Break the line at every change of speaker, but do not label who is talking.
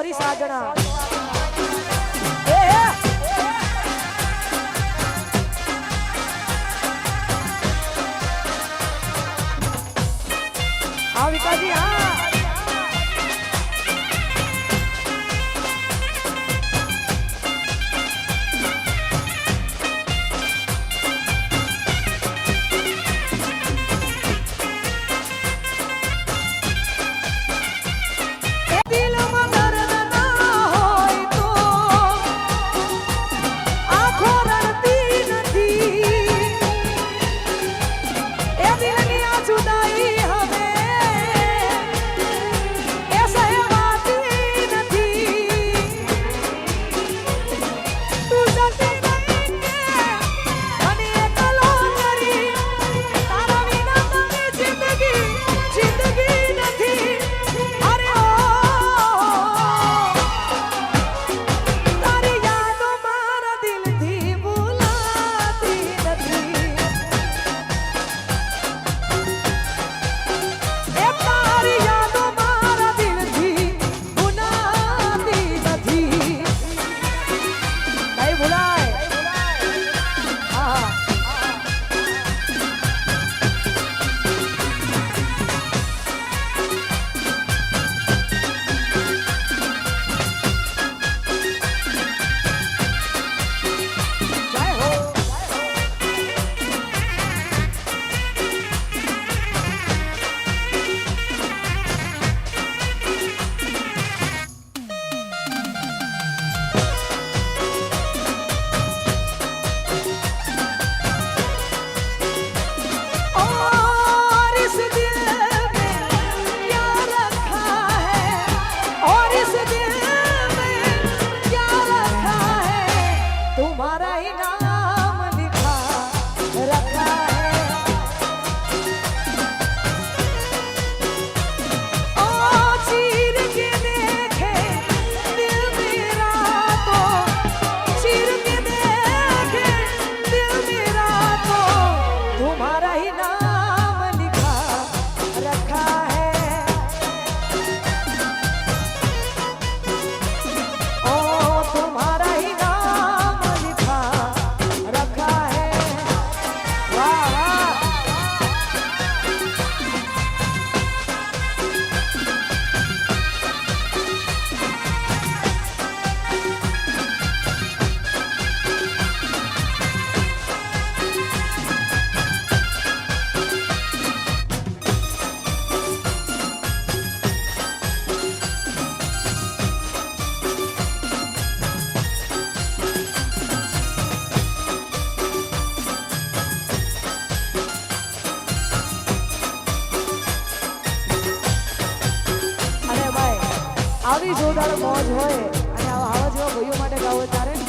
Sorry સાજણા હા વિકાસજી હા. તું મારા આવી જોરદાર મોજ હોય અને આવા જેવા ભાઈઓ માટે ગાવો ત્યારે